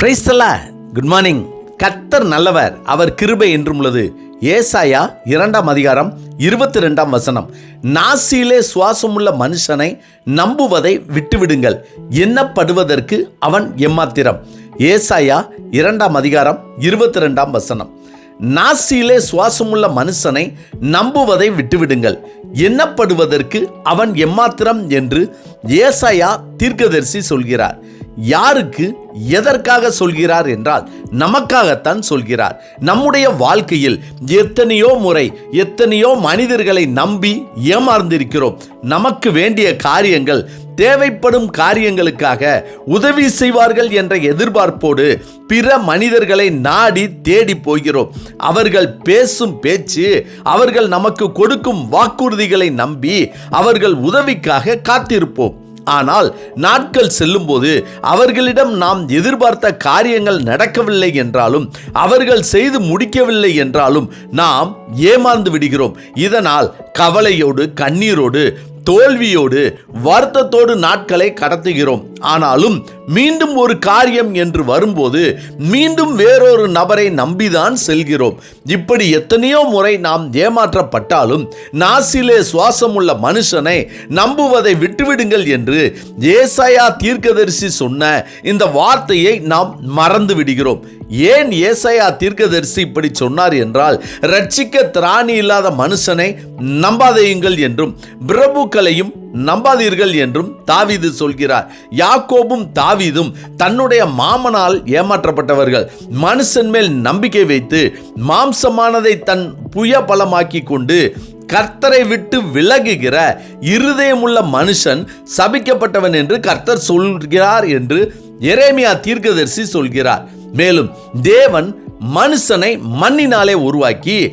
பிரைஸ்தலா good morning கத்தர் நல்லவர் அவர் கிருபை என்றும் உள்ளது. ஏசாயா இரண்டாம் அதிகாரம் இருபத்தி ரெண்டாம் வசனம். நாசியிலே சுவாசமுள்ள மனுஷனை நம்புவதை விட்டுவிடுங்கள். எண்ணப்படுவதற்கு அவன் எம்மாத்திரம். ஏசாயா இரண்டாம் அதிகாரம் இருபத்தி ரெண்டாம் வசனம். நாசியிலே சுவாசமுள்ள மனுஷனை நம்புவதை விட்டுவிடுங்கள். எண்ணப்படுவதற்கு அவன் எம்மாத்திரம் என்று ஏசாயா தீர்க்கதரிசி சொல்கிறார். யாருக்கு எதற்காக சொல்கிறார் என்றால் நமக்காகத்தான் சொல்கிறார். நம்முடைய வாழ்க்கையில் எத்தனையோ முறை எத்தனையோ மனிதர்களை நம்பி ஏமாந்திருக்கிறோம் நமக்கு வேண்டிய காரியங்கள் தேவைப்படும் காரியங்களுக்காக உதவி செய்வார்கள் என்ற எதிர்பார்ப்போடு பிற மனிதர்களை நாடி தேடி போகிறோம். அவர்கள் பேசும் பேச்சு அவர்கள் நமக்கு கொடுக்கும் வாக்குறுதிகளை நம்பி அவர்கள் உதவிக்காக காத்திருப்போம். ஆனால் நாட்கள் செல்லும்போது அவர்களிடம் நாம் எதிர்பார்த்த காரியங்கள் நடக்கவில்லை என்றாலும் அவர்கள் செய்து முடிக்கவில்லை என்றாலும் நாம் ஏமாந்து விடுகிறோம். இதனால் கவலையோடு கண்ணீரோடு தோல்வியோடு வருத்தத்தோடு நாட்களை கடத்துகிறோம். ஆனாலும் மீண்டும் ஒரு காரியம் என்று வரும்போது மீண்டும் வேறொரு நபரை நம்பிதான் செல்கிறோம். இப்படி எத்தனையோ முறை நாம் ஏமாற்றப்பட்டாலும் நாசிலே சுவாசமுள்ள மனுஷனை நம்புவதை விட்டுவிடுங்கள் என்று ஏசாயா தீர்க்கதரிசி சொன்ன இந்த வார்த்தையை நாம் மறந்து விடுகிறோம். ஏன் ஏசாயா தீர்க்கதரிசி இப்படி சொன்னார் என்றால் ரட்சிக்க திராணி இல்லாத மனுஷனை நம்பாதையுங்கள் என்றும் பிரபுக்களையும் நம்பாதீர்கள் என்றும் தாவீது சொல்கிறார். யாக்கோபும் தாவீதும் தன்னுடைய மாமனால் ஏமாற்றப்பட்டவர்கள். மனுஷன் மேல் நம்பிக்கை வைத்து மாம்சமானதை தன் புய பலமாக்கி கொண்டு கர்த்தரை விட்டு விலகுகிற இருதயமுள்ள மனுஷன் சபிக்கப்பட்டவன் என்று கர்த்தர் சொல்கிறார் என்று எரேமியா தீர்க்கதரிசி சொல்கிறார். மேலும் தேவன் மனுஷனை மண்ணினாலே உருவாக்கி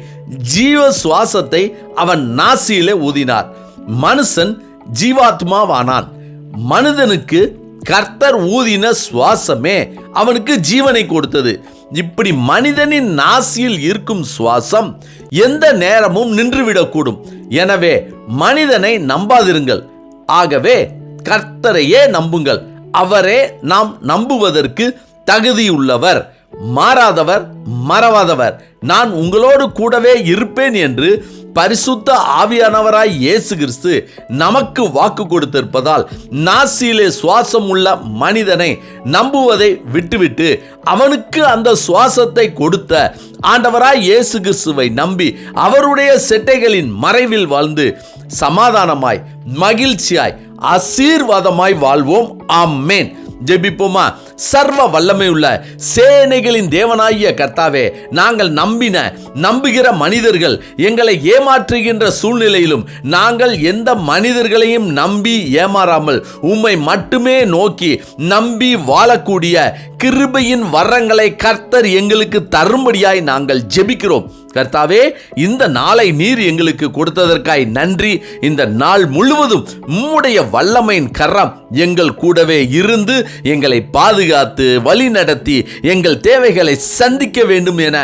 ஜீவ சுவாசத்தை அவன் நாசியிலே ஊதினார். மனுஷன் ஜீவாத்மாவானான். மனிதனுக்கு கர்த்தர் ஊதின சுவாசமே அவனுக்கு ஜீவனை கொடுத்தது. இப்படி மனிதனின் நாசியில் இருக்கும் சுவாசம் எந்த நேரமும் நின்றுவிடக்கூடும். எனவே மனிதனை நம்பாதிருங்கள். ஆகவே கர்த்தரையே நம்புங்கள். அவரே நாம் நம்புவதற்கு தகுதியுள்ளவர். மாறாதவர் மறவாதவர். நான் உங்களோடு கூடவே இருப்பேன் என்று பரிசுத்த ஆவியானவராய் இயேசு கிறிஸ்து நமக்கு வாக்கு கொடுத்திருப்பதால் நாசியிலே சுவாசம் உள்ள மனிதனை நம்புவதை விட்டுவிட்டு அவனுக்கு அந்த சுவாசத்தை கொடுத்த ஆண்டவராய் இயேசு கிறிஸ்துவை நம்பி அவருடைய செட்டைகளின் மறைவில் வாழ்ந்து சமாதானமாய் மகிழ்ச்சியாய் ஆசீர்வாதமாய் வாழ்வோம். ஆமேன். ஜெபிப்போமா? சர்வ வல்லமை உள்ள சேனைகளின் தேவனாகிய கர்த்தாவே நாங்கள் நம்பின நம்புகிற மனிதர்கள் எங்களை ஏமாற்றுகின்ற சூழ்நிலையிலும் நாங்கள் எந்த மனிதர்களையும் நம்பி ஏமாறாமல் உம்மை மட்டுமே நோக்கி நம்பி வாழக்கூடிய கிருபையின் வரங்களை கர்த்தர் எங்களுக்கு தரும்படியாய் நாங்கள் ஜெபிக்கிறோம். கர்த்தாவே இந்த நாளை நீர் எங்களுக்கு கொடுத்ததற்காய் நன்றி. இந்த நாள் முழுவதும் உம்முடைய வல்லமையின் கரம் எங்கள் கூடவே இருந்து எங்களை பாதுகாத்து வழி நடத்தி எங்கள் தேவைகளை சந்திக்க வேண்டும் என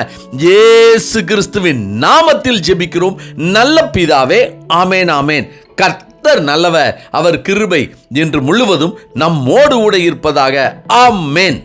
இயேசு கிறிஸ்துவின் நாமத்தில் ஜெபிக்கிறோம். நல்ல பிதாவே ஆமேன் ஆமேன். கர்த்தர் நல்லவர் அவர் கிருபை என்று முழுவதும் நம்மோடு கூட இருப்பதாக ஆமேன்.